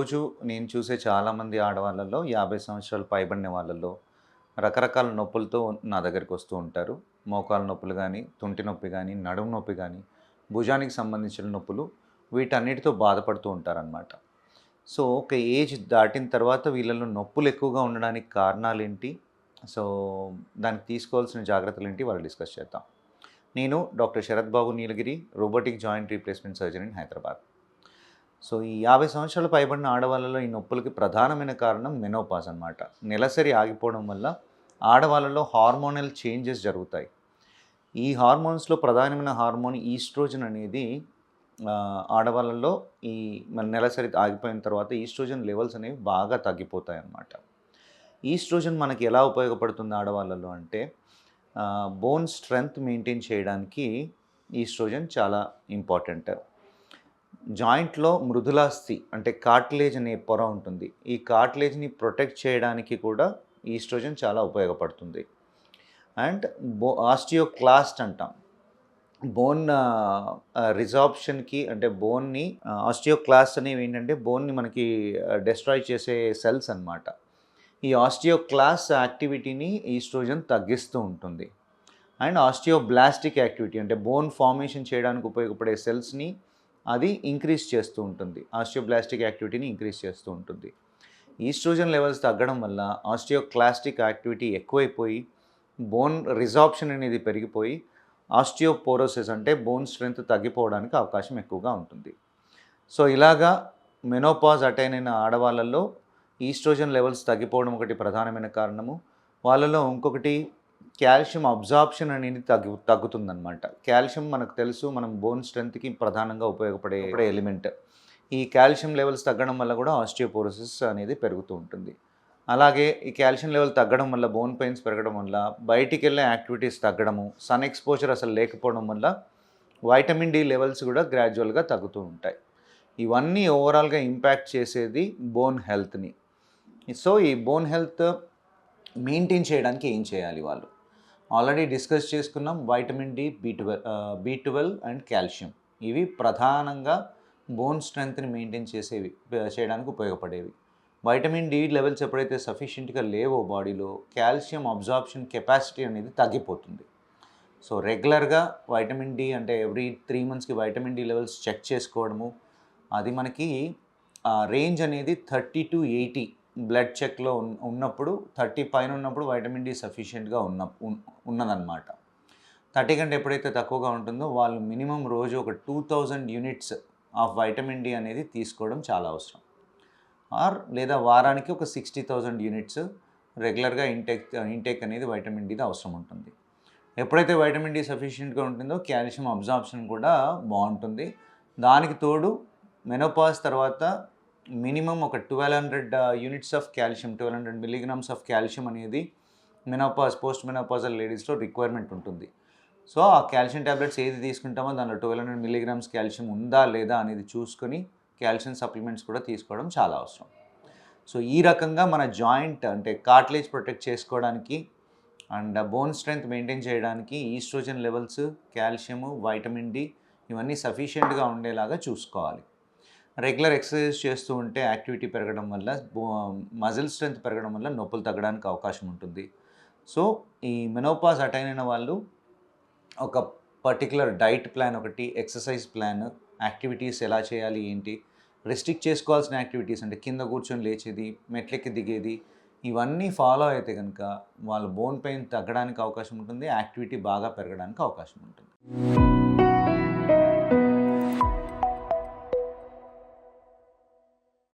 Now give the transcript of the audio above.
రోజు నేను చూసే చాలామంది ఆడవాళ్ళల్లో యాభై సంవత్సరాలు పైబడిన వాళ్ళల్లో రకరకాల నొప్పులతో నా దగ్గరికి వస్తూ ఉంటారు. మోకాల నొప్పులు కానీ తుంటి నొప్పి కానీ నడుము నొప్పి కానీ భుజానికి సంబంధించిన నొప్పులు వీటన్నిటితో బాధపడుతూ ఉంటారనమాట సో ఒక ఏజ్ దాటిన తర్వాత వీళ్ళలో నొప్పులు ఎక్కువగా ఉండడానికి కారణాలు ఏంటి సో దానికి తీసుకోవాల్సిన జాగ్రత్తలు ఏంటి వాళ్ళు డిస్కస్ చేద్దాం. నేను doctor Sarath Babu Neelagiri robotic joint replacement surgery in Hyderabad. So ఈ యాభై సంవత్సరాలు పైబడిన ఆడవాళ్ళలో ఈ నొప్పులకి ప్రధానమైన కారణం మెనోపాజ్ అనమాట నెలసరి ఆగిపోవడం వల్ల ఆడవాళ్ళలో హార్మోనల్ చేంజెస్ జరుగుతాయి. ఈ హార్మోన్స్లో ప్రధానమైన హార్మోన్ ఈస్ట్రోజన్ అనేది ఆడవాళ్ళలో ఈ మన నెలసరి ఆగిపోయిన తర్వాత ఈస్ట్రోజన్ లెవెల్స్ అనేవి బాగా తగ్గిపోతాయి అన్నమాట. ఈస్ట్రోజన్ మనకి ఎలా ఉపయోగపడుతుంది ఆడవాళ్ళలో అంటే బోన్ స్ట్రెంగ్త్ మెయింటైన్ చేయడానికి ఈస్ట్రోజన్ చాలా ఇంపార్టెంట్. జాయింట్లో మృదులాస్థి అంటే కార్టిలేజ్ అనే పొర ఉంటుంది. ఈ కార్టిలేజ్ని ప్రొటెక్ట్ చేయడానికి కూడా ఈస్ట్రోజన్ చాలా ఉపయోగపడుతుంది. అండ్ బో ఆస్టియోక్లాస్ట్ అంటాం. బోన్ రిజార్ప్షన్కి అంటే బోన్ని ఆస్టియోక్లాస్ట్ అనేవి ఏంటంటే బోన్ని మనకి డెస్ట్రాయ్ చేసే సెల్స్ అన్నమాట. ఈ ఆస్టియోక్లాస్ యాక్టివిటీని ఈస్ట్రోజన్ తగ్గిస్తూ ఉంటుంది. అండ్ ఆస్టియోబ్లాస్టిక్ యాక్టివిటీ అంటే బోన్ ఫార్మేషన్ చేయడానికి ఉపయోగపడే సెల్స్ని అది ఇంక్రీజ్ చేస్తూ ఉంటుంది. ఆస్టియోబ్లాస్టిక్ యాక్టివిటీని ఇంక్రీజ్ చేస్తూ ఉంటుంది. ఈస్ట్రోజన్ లెవెల్స్ తగ్గడం వల్ల ఆస్టియోక్లాస్టిక్ యాక్టివిటీ ఎక్కువైపోయి బోన్ రిజార్ప్షన్ అనేది పెరిగిపోయి ఆస్టియోపోరోసిస్ అంటే బోన్ స్ట్రెంగ్త్ తగ్గిపోవడానికి అవకాశం ఎక్కువగా ఉంటుంది. సో ఇలాగా మెనోపాజ్ అటైన్ అయిన ఆడవాళ్ళల్లో ఈస్ట్రోజన్ లెవెల్స్ తగ్గిపోవడం ఒకటి ప్రధానమైన కారణము. వాళ్ళలో ఇంకొకటి కాల్షియం అబ్జార్ప్షన్ అనేది తగ్గు తగ్గుతుందన్నమాట. కాల్షియం మనకు తెలుసు మనం బోన్ స్ట్రెంత్కి ప్రధానంగా ఉపయోగపడే ఎలిమెంట్. ఈ కాల్షియం లెవెల్స్ తగ్గడం వల్ల కూడా ఆస్టియోపోరోసిస్ అనేది పెరుగుతూ ఉంటుంది. అలాగే ఈ కాల్షియం లెవెల్ తగ్గడం వల్ల బోన్ పెయిన్స్ పెరగడం వల్ల బయటికి వెళ్ళే యాక్టివిటీస్ తగ్గడము సన్ ఎక్స్పోజర్ అసలు లేకపోవడం వల్ల వైటమిన్ డి లెవెల్స్ కూడా గ్రాడ్యువల్గా తగ్గుతూ ఉంటాయి. ఇవన్నీ ఓవరాల్గా ఇంపాక్ట్ చేసేది బోన్ హెల్త్ని. సో ఈ బోన్ హెల్త్ మెయింటైన్ చేయడానికి ఏం చేయాలి వాళ్ళు? ఆల్రెడీ డిస్కస్ చేసుకున్నాం vitamin D B twelve B twelve and calcium. ఇవి ప్రధానంగా బోన్ స్ట్రెంగ్త్ని మెయింటైన్ చేసేవి చేయడానికి ఉపయోగపడేవి. వైటమిన్ డి లెవెల్స్ ఎప్పుడైతే సఫిషియెంట్గా లేవో బాడీలో కాల్షియం అబ్జార్ప్షన్ కెపాసిటీ అనేది తగ్గిపోతుంది. సో రెగ్యులర్గా వైటమిన్ డి అంటే ఎవ్రీ త్రీ మంత్స్కి వైటమిన్ డి లెవెల్స్ చెక్ చేసుకోవడము అది మనకి రేంజ్ అనేది థర్టీ టు ఎయిటీ బ్లడ్ చెక్లో ఉన్- ఉన్నప్పుడు థర్టీ పైన ఉన్నప్పుడు వైటమిన్ డి సఫిషియెంట్గా ఉన్న ఉన్- ఉన్నదన్నమాట. థర్టీ కంటే ఎప్పుడైతే తక్కువగా ఉంటుందో వాళ్ళు మినిమం రోజు ఒక two thousand units of vitamin D అనేది తీసుకోవడం చాలా అవసరం. ఆర్ లేదా వారానికి ఒక సిక్స్టీ థౌజండ్ యూనిట్స్ రెగ్యులర్గా ఇంటేక్ ఇంటేక్ అనేది వైటమిన్ డిది అవసరం ఉంటుంది. ఎప్పుడైతే వైటమిన్ డి సఫిషియెంట్గా ఉంటుందో కాల్షియం అబ్జార్ప్షన్ కూడా బాగుంటుంది. దానికి తోడు మెనోపాస్ తర్వాత మినిమం ఒక twelve hundred units of calcium twelve hundred milligrams of calcium అనేది మెనోపాజ్ పోస్ట్ మెనోపాజల్ లేడీస్లో రిక్వైర్మెంట్ ఉంటుంది. సో ఆ కాల్షియం ట్యాబ్లెట్స్ ఏది తీసుకుంటామో దానిలో ట్వెల్వ్ హండ్రెడ్ మిలీగ్రామ్స్ కాల్షియం ఉందా లేదా అనేది చూసుకొని కాల్షియం సప్లిమెంట్స్ కూడా తీసుకోవడం చాలా అవసరం. సో ఈ రకంగా మన జాయింట్ అంటే కార్ట్లేజ్ ప్రొటెక్ట్ చేసుకోవడానికి అండ్ బోన్ స్ట్రెంగ్త్ మెయింటైన్ చేయడానికి estrogen levels calcium vitamin D ఇవన్నీ సఫిషియెంట్గా ఉండేలాగా చూసుకోవాలి. రెగ్యులర్ ఎక్సర్సైజ్ చేస్తూ ఉంటే యాక్టివిటీ పెరగడం వల్ల మజిల్ స్ట్రెంగ్త్ పెరగడం వల్ల నొప్పులు తగ్గడానికి అవకాశం ఉంటుంది. సో ఈ మెనోపాస్ అటైన్ అయిన వాళ్ళు ఒక పర్టికులర్ డైట్ ప్లాన్ ఒకటి ఎక్సర్సైజ్ ప్లాన్ యాక్టివిటీస్ ఎలా చేయాలి ఏంటి రెస్ట్రిక్ట్ చేసుకోవాల్సిన యాక్టివిటీస్ అంటే కింద కూర్చొని లేచేది మెట్లెక్కి దిగేది ఇవన్నీ ఫాలో అయితే కనుక వాళ్ళ బోన్ పెయిన్ తగ్గడానికి అవకాశం ఉంటుంది యాక్టివిటీ బాగా పెరగడానికి అవకాశం ఉంటుంది.